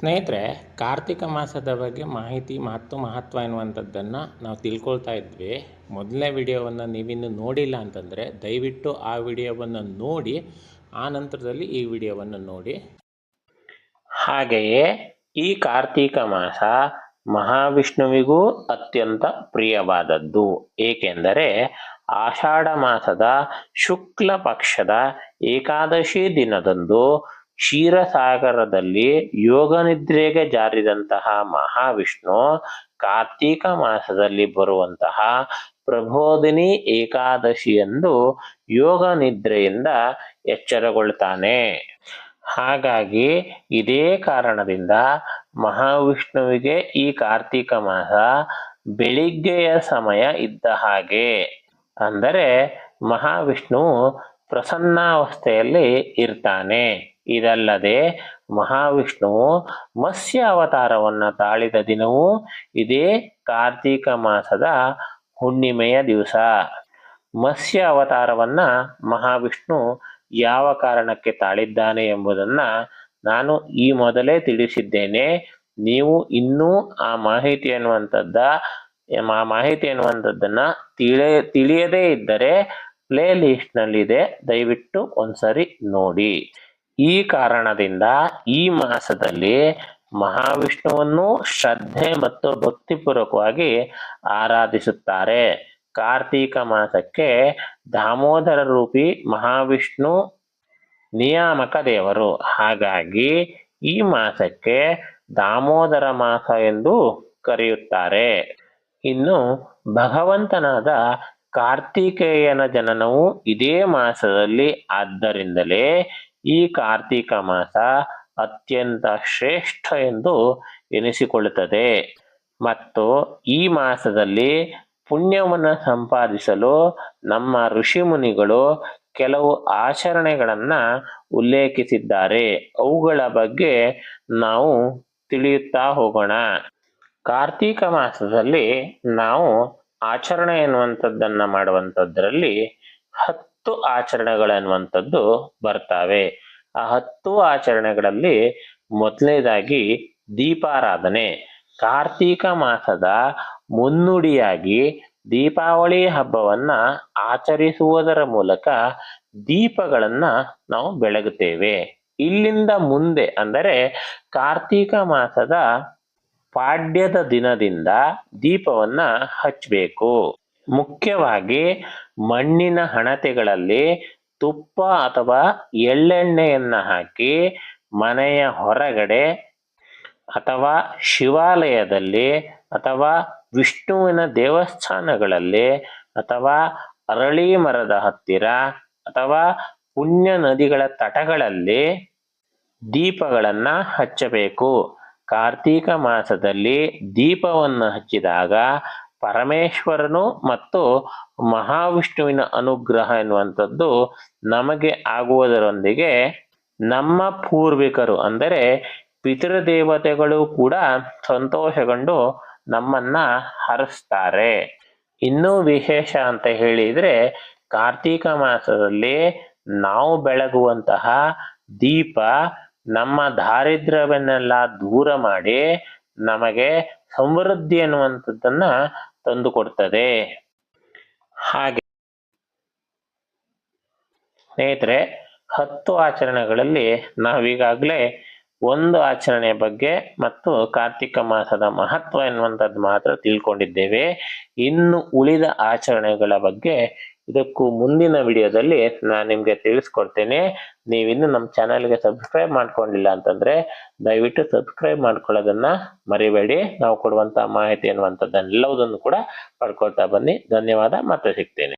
ಸ್ನೇಹಿತರೆ, ಕಾರ್ತಿಕ ಮಾಸದ ಬಗ್ಗೆ ಮಾಹಿತಿ ಮತ್ತು ಮಹತ್ವ ಎನ್ನುವಂಥದ್ದನ್ನು ನಾವು ತಿಳ್ಕೊಳ್ತಾ ಇದ್ವಿ. ಮೊದಲನೇ ವಿಡಿಯೋವನ್ನು ನೀವಿನ್ನು ನೋಡಿಲ್ಲ ಅಂತಂದರೆ ದಯವಿಟ್ಟು ಆ ವಿಡಿಯೋವನ್ನು ನೋಡಿ, ಆ ನಂತರದಲ್ಲಿ ಈ ವಿಡಿಯೋವನ್ನು ನೋಡಿ. ಹಾಗೆಯೇ ಈ ಕಾರ್ತಿಕ ಮಾಸ ಮಹಾವಿಷ್ಣುವಿಗೂ ಅತ್ಯಂತ ಪ್ರಿಯವಾದದ್ದು. ಏಕೆಂದರೆ ಆಷಾಢ ಮಾಸದ ಶುಕ್ಲ ಪಕ್ಷದ ಏಕಾದಶಿ ದಿನದಂದು ಕ್ಷೀರಸಾಗರದಲ್ಲಿ ಯೋಗ ನಿದ್ರೆಗೆ ಜಾರಿದಂತಹ ಮಹಾವಿಷ್ಣು ಕಾರ್ತೀಕ ಮಾಸದಲ್ಲಿ ಬರುವಂತಹ ಪ್ರಬೋಧಿನಿ ಏಕಾದಶಿಯಂದು ಯೋಗ ನಿದ್ರೆಯಿಂದ ಎಚ್ಚರಗೊಳ್ತಾನೆ. ಹಾಗಾಗಿ ಇದೇ ಕಾರಣದಿಂದ ಮಹಾವಿಷ್ಣುವಿಗೆ ಈ ಕಾರ್ತೀಕ ಮಾಸ ಬೆಳಿಗ್ಗೆಯ ಸಮಯ ಇದ್ದ ಹಾಗೆ. ಅಂದರೆ ಮಹಾವಿಷ್ಣುವು ಪ್ರಸನ್ನಾವಸ್ಥೆಯಲ್ಲಿ ಇರ್ತಾನೆ. ಇದಲ್ಲದೆ ಮಹಾವಿಷ್ಣುವು ಮತ್ಸ್ಯ ಅವತಾರವನ್ನು ತಾಳಿದ ದಿನವೂ ಇದೇ ಕಾರ್ತೀಕ ಮಾಸದ ಹುಣ್ಣಿಮೆಯ ದಿವಸ. ಮತ್ಸ್ಯ ಅವತಾರವನ್ನ ಮಹಾವಿಷ್ಣು ಯಾವ ಕಾರಣಕ್ಕೆ ತಾಳಿದ್ದಾನೆ ಎಂಬುದನ್ನು ನಾನು ಈ ಮೊದಲೇ ತಿಳಿಸಿದ್ದೇನೆ. ನೀವು ಇನ್ನೂ ಆ ಮಾಹಿತಿ ಅನ್ನುವಂಥದ್ದ ಆ ಮಾಹಿತಿ ಅನ್ನುವಂಥದ್ದನ್ನು ತಿಳಿ, ತಿಳಿಯದೇ ಇದ್ದರೆ ಪ್ಲೇ ಲಿಸ್ಟ್ನಲ್ಲಿದೆ. ದಯವಿಟ್ಟು ಒಂದ್ಸರಿ ನೋಡಿ. ಈ ಕಾರಣದಿಂದ ಈ ಮಾಸದಲ್ಲಿ ಮಹಾವಿಷ್ಣುವನ್ನು ಶ್ರದ್ಧೆ ಮತ್ತು ಭಕ್ತಿಪೂರ್ವಕವಾಗಿ ಆರಾಧಿಸುತ್ತಾರೆ. ಕಾರ್ತೀಕ ಮಾಸಕ್ಕೆ ದಾಮೋದರ ರೂಪಿ ಮಹಾವಿಷ್ಣು ನಿಯಾಮಕ ದೇವರು. ಹಾಗಾಗಿ ಈ ಮಾಸಕ್ಕೆ ದಾಮೋದರ ಮಾಸ ಎಂದು ಕರೆಯುತ್ತಾರೆ. ಇನ್ನು ಭಗವಂತನಾದ ಕಾರ್ತಿಕೇಯನ ಜನನವು ಇದೇ ಮಾಸದಲ್ಲಿ ಆದ್ದರಿಂದಲೇ ಈ ಕಾರ್ತಿಕ ಮಾಸ ಅತ್ಯಂತ ಶ್ರೇಷ್ಠ ಎಂದು ಎನಿಸಿಕೊಳ್ಳುತ್ತದೆ. ಮತ್ತು ಈ ಮಾಸದಲ್ಲಿ ಪುಣ್ಯವನ್ನು ಸಂಪಾದಿಸಲು ನಮ್ಮ ಋಷಿ ಮುನಿಗಳು ಕೆಲವು ಆಚರಣೆಗಳನ್ನು ಉಲ್ಲೇಖಿಸಿದ್ದಾರೆ. ಅವುಗಳ ಬಗ್ಗೆ ನಾವು ತಿಳಿಯುತ್ತಾ ಹೋಗೋಣ. ಕಾರ್ತೀಕ ಮಾಸದಲ್ಲಿ ನಾವು ಆಚರಣೆ ಎನ್ನುವಂಥದ್ದನ್ನು ಮಾಡುವಂಥದ್ರಲ್ಲಿ ಹತ್ತು ಆಚರಣೆಗಳೆನ್ನುವಂಥದ್ದು ಬರ್ತಾವೆ. ಆ ಹತ್ತು ಆಚರಣೆಗಳಲ್ಲಿ ಮೊದಲನೇದಾಗಿ ದೀಪಾರಾಧನೆ. ಕಾರ್ತೀಕ ಮಾಸದ ಮುನ್ನುಡಿಯಾಗಿ ದೀಪಾವಳಿ ಹಬ್ಬವನ್ನ ಆಚರಿಸುವುದರ ಮೂಲಕ ದೀಪಗಳನ್ನ ನಾವು ಬೆಳಗುತ್ತೇವೆ. ಇಲ್ಲಿಂದ ಮುಂದೆ ಅಂದರೆ ಕಾರ್ತೀಕ ಮಾಸದ ಪಾಡ್ಯದ ದಿನದಿಂದ ದೀಪವನ್ನ ಹಚ್ಚಬೇಕು ಮುಖ್ಯವಾಗಿ ಮಣ್ಣಿನ ಹಣತೆಗಳಲ್ಲಿ ತುಪ್ಪ ಅಥವಾ ಎಳ್ಳೆಣ್ಣೆಯನ್ನ ಹಾಕಿ ಮನೆಯ ಹೊರಗಡೆ ಅಥವಾ ಶಿವಾಲಯದಲ್ಲಿ ಅಥವಾ ವಿಷ್ಣುವಿನ ದೇವಸ್ಥಾನಗಳಲ್ಲಿ ಅಥವಾ ಅರಳಿ ಮರದ ಹತ್ತಿರ ಅಥವಾ ಪುಣ್ಯ ನದಿಗಳ ತಟಗಳಲ್ಲಿ ದೀಪಗಳನ್ನ ಹಚ್ಚಬೇಕು. ಕಾರ್ತೀಕ ಮಾಸದಲ್ಲಿ ದೀಪವನ್ನು ಹಚ್ಚಿದಾಗ ಪರಮೇಶ್ವರನು ಮತ್ತು ಮಹಾವಿಷ್ಣುವಿನ ಅನುಗ್ರಹ ಎನ್ನುವಂಥದ್ದು ನಮಗೆ ಆಗುವುದರೊಂದಿಗೆ ನಮ್ಮ ಪೂರ್ವಿಕರು ಅಂದರೆ ಪಿತೃದೇವತೆಗಳು ಕೂಡ ಸಂತೋಷಗೊಂಡು ನಮ್ಮನ್ನ ಹರಿಸ್ತಾರೆ. ಇನ್ನೂ ವಿಶೇಷ ಅಂತ ಹೇಳಿದ್ರೆ ಕಾರ್ತೀಕ ಮಾಸದಲ್ಲಿ ನಾವು ಬೆಳಗುವಂತಹ ದೀಪ ನಮ್ಮ ದಾರಿದ್ರ್ಯವನ್ನೆಲ್ಲ ದೂರ ಮಾಡಿ ನಮಗೆ ಸಮೃದ್ಧಿ ಅನ್ನುವಂಥದ್ದನ್ನ ತಂದು ಕೊಡ್ತದೆ ಹಾಗೆ ಸ್ನೇಹಿತರೆ, ಹತ್ತು ಆಚರಣೆಗಳಲ್ಲಿ ನಾವೀಗಾಗಲೇ ಒಂದು ಆಚರಣೆಯ ಬಗ್ಗೆ ಮತ್ತು ಕಾರ್ತಿಕ ಮಾಸದ ಮಹತ್ವ ಎನ್ನುವಂಥದ್ದು ಮಾತ್ರ ತಿಳ್ಕೊಂಡಿದ್ದೇವೆ. ಇನ್ನು ಉಳಿದ ಆಚರಣೆಗಳ ಬಗ್ಗೆ ಇದಕ್ಕೂ ಮುಂದಿನ ವಿಡಿಯೋದಲ್ಲಿ ನಾನು ನಿಮಗೆ ತಿಳಿಸ್ಕೊಡ್ತೇನೆ. ನೀವಿನ್ನು ನಮ್ಮ ಚಾನಲ್ಗೆ ಸಬ್ಸ್ಕ್ರೈಬ್ ಮಾಡ್ಕೊಂಡಿಲ್ಲ ಅಂತಂದ್ರೆ ದಯವಿಟ್ಟು ಸಬ್ಸ್ಕ್ರೈಬ್ ಮಾಡ್ಕೊಳ್ಳೋದನ್ನ ಮರಿಬೇಡಿ. ನಾವು ಕೊಡುವಂಥ ಮಾಹಿತಿ ಅನ್ನುವಂಥದ್ದನ್ನೆಲ್ಲವುದನ್ನು ಕೂಡ ಪಡ್ಕೊಳ್ತಾ ಬನ್ನಿ. ಧನ್ಯವಾದ. ಮತ್ತೆ ಸಿಗ್ತೇನೆ.